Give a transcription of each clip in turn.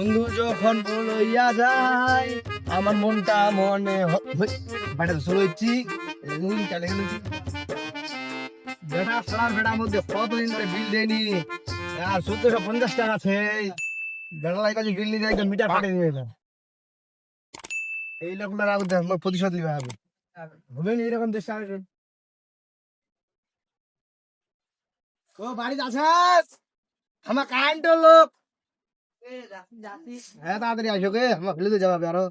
বন্ধু যখন যায়, আমার মনটা মনে বাড়ি চলে যাচ্ছি। বেটা, সার বেটার মধ্যে বিল দেয়নি? আর চোদ্দশো পঞ্চাশ টাকা আছে। বেটা লাগে কাছে বিল একদম মিটার পাঠিয়ে দিবে। এই লোকটার আগে প্রতিশোধ নিবে হবে হবে না এরকম দেশ ও, বাড়িতে আমার কারেন্ট লোক হ্যাঁ তাড়াতাড়ি আসো কে আমার ফেলে দিয়ে যাবে আরও।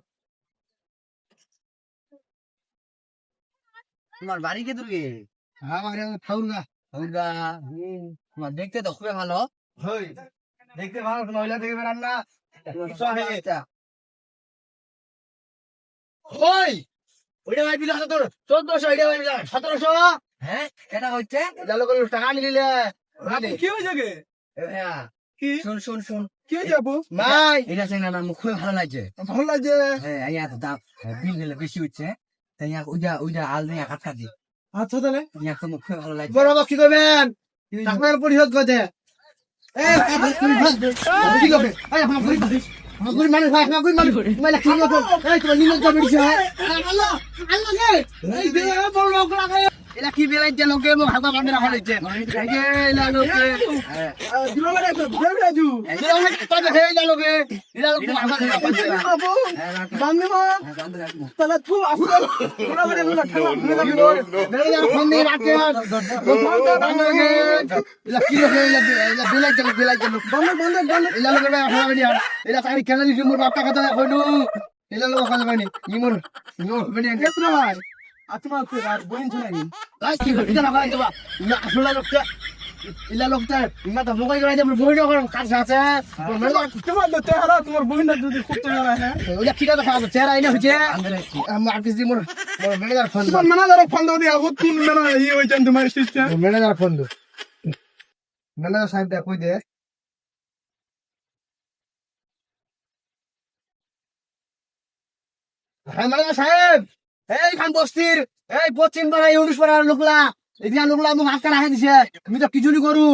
তোমার বাড়ি কে হ্যাঁ আমার ঠাউরগা হৌদা তোমার দেখতে তো খুবই ভালো। হই দেখতে ভালো মহিলা দেখে বেড়ান না। হই ওইটা ভাই বিল তোর চোদ্দশো ওইটা ভাই বিল সতেরোশো। হ্যাঁ এটা হচ্ছে টাকা নিলে। কি হয়েছে গে? হ্যাঁ কি? শুন শুন শুন। কি আমার খুবই ভালো লাগছে। ভালো লাগছে? হ্যাঁ এই এত দাম বিল নিলে বেশি হচ্ছে। তাই ইয়া ওইটা ওইটা আল নিয়ে কাটকা দি আচ্ছা তাহলে? ইয়া তো খুবই ভালো লাগছে। বড় বাবা কি করবেন? টাকার পরিশোধ করতে এই কি করবে? এই আমার গরিব মানুষ লাগে এলা কি বেলাই যে লোকে মো হাতা বান্ধে রাখা হইছে এই এলা লোকে দিলো মানে ঘুরে ঘুরে দু এলা লোকে পাবে হে এলা লোকে এলা লোকে তু কি লোকে বান্ধে বান্ধে বান্ধে এলা ভাই তোমার আর কি না না আসলে লোকটা ইলা লোকটা ইমা তো মোকাই করে দেব বই নগর কাজ আছে। তোমার তো তেহারা তোমার যদি তেহারা হ্যাঁ। ওইটা কি কথা খাওয়া চেহারা আইনা হইছে। আমার আর কিছু মোর মোর ম্যানেজার ফোন তোমার ম্যানেজার ফোন দাও দিয়া হুত কোন ম্যানেজার ই হইছে তোমার সিস্টেম ম্যানেজার ফোন দো। ম্যানেজার সাহেব দেখ কই দে। হ্যাঁ ম্যানেজার সাহেব! এই খান বস্তির এই পশ্চিম পাড়া ইউনিশ পাড়ার লোকলা এদিকে লোকলা মোক আটকা রাখে দিছে আমি তো কিজুলি করু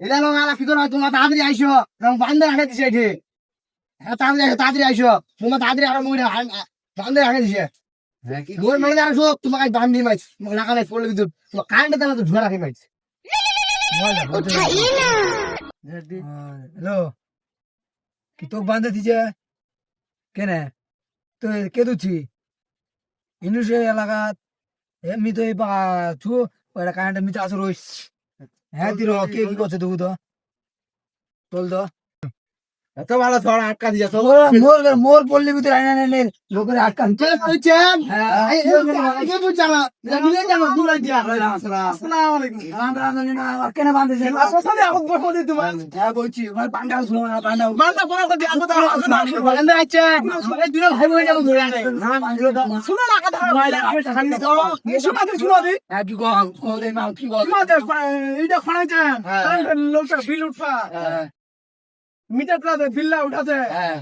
এটা লোক আলা কি করো তোমার তাড়াতাড়ি আইসো বান্ধে রাখে দিছে এটি। হ্যাঁ তাড়াতাড়ি আইসো তাড়াতাড়ি আইসো তোমার তাড়াতাড়ি আরও মুই বান্ধে রাখে দিছে। কি মোর আসো তোমাকে বান্ধি মাইছ। মোক লাগালে পড়লে কিন্তু তোমার কারেন্ট তো রাখি মাইছ। হ্যালো কি তোক বান্ধে দিছে? কেনে? তো কে দুছি ইনুসে এলাকাত এমনি তো এই পা ছু ওটা কারেন্ট মিতে আসো রইস। হ্যাঁ দিল কে কি করছে দেখু তো। তোল তো এত ভালো ছড়া আটকা দিয়ে মোর মোর পল্লী ভিতরে আইনা নেন লোকের আটকা দিচ্ছে কইছেন এই এই বুঝা না যাব দুলাই দিয়া আসসালামু আলাইকুম। কেনে বান্ধেছে? আসলে এখন বসো দি তোমার হ্যাঁ বলছি আমার পান্ডাল শুনো না বড় করে আছে এই দুটো ভাই যাব ধরে না শুনো না কথা আমি টাকা নিতে তো শুনো দি শুনো দি। হ্যাঁ কি কোদে মা কি তোমাদের এইটা খানাইছে হ্যাঁ। লোকটা বিল উঠা মিটারটা বিল্লা উঠাতে। হ্যাঁ।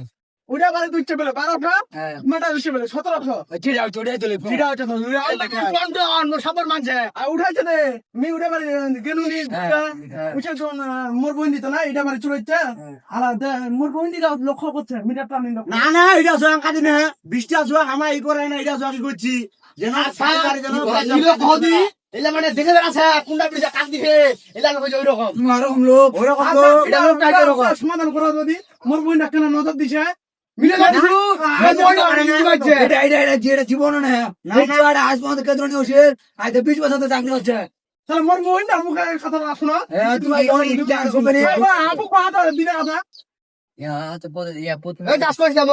ওটা বারে দুইটা বেলে বারোটা হ্যাঁ। মেটা বেলে সতেরোশো। চিড়া চড়ে চলে চিড়া হচ্ছে তো সবার মানছে আর উঠাইছে রে মি উঠে বারে গেলুনি হ্যাঁ, হ্যাঁ। উঠে মোর বোন দিত না এটা বারে চলেছে আর মোর বোন দিটা লক্ষ্য করছে মিটারটা আমি না না এটা জোয়াং কাটি না। বৃষ্টি জোয়াং আমার এই করে না এটা জোয়াং করছি। যেন সাথে গাড়ি যেন এলা মানে দেখে যারা আছে কোনটা বিজা কাজ দিবে এলা লোক ওই রকম ওরকম লোক। ওরকম আচ্ছা, এটা লোক। কাজ এরকম এটা সমাধান করা যদি মোর বোন কেন নজর দিছে? মিলে যাচ্ছে। এটা এটা এটা যেটা জীবন না। এটা আজ পর্যন্ত কেন্দ্র নিয়ে বসে আজ তো বিশ বছর তো চাকরি হচ্ছে তাহলে মোর বোন না মুখে কথা শোনো। হ্যাঁ, তুমি এই ইটা কোম্পানি আপু কথা দিনে কথা। ইয়া তো বলে ইয়া প্রথমে এই কাজ করিস যাব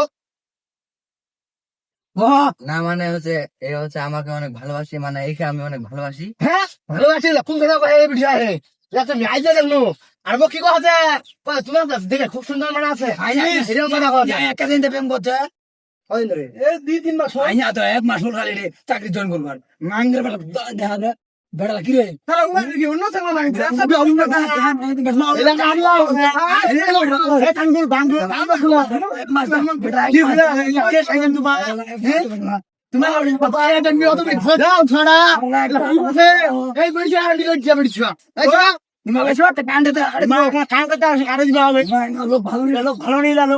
না মানে হচ্ছে এ হচ্ছে আমাকে অনেক ভালোবাসি মানে একে আমি অনেক ভালোবাসি। হ্যাঁ? ভালোবাসি কোন কথা এই আর কি কথা তোমার দেখে খুব সুন্দর মানে আছে। একটা দিন প্রেম করছে। এই দুই তিন মাস হয়। আইয়া তো এক মাস হল খালি চাকরি জয়েন করবার মাঙ্গের দেখা বেটা কি রে ভালো ভালো নিয়ে লালো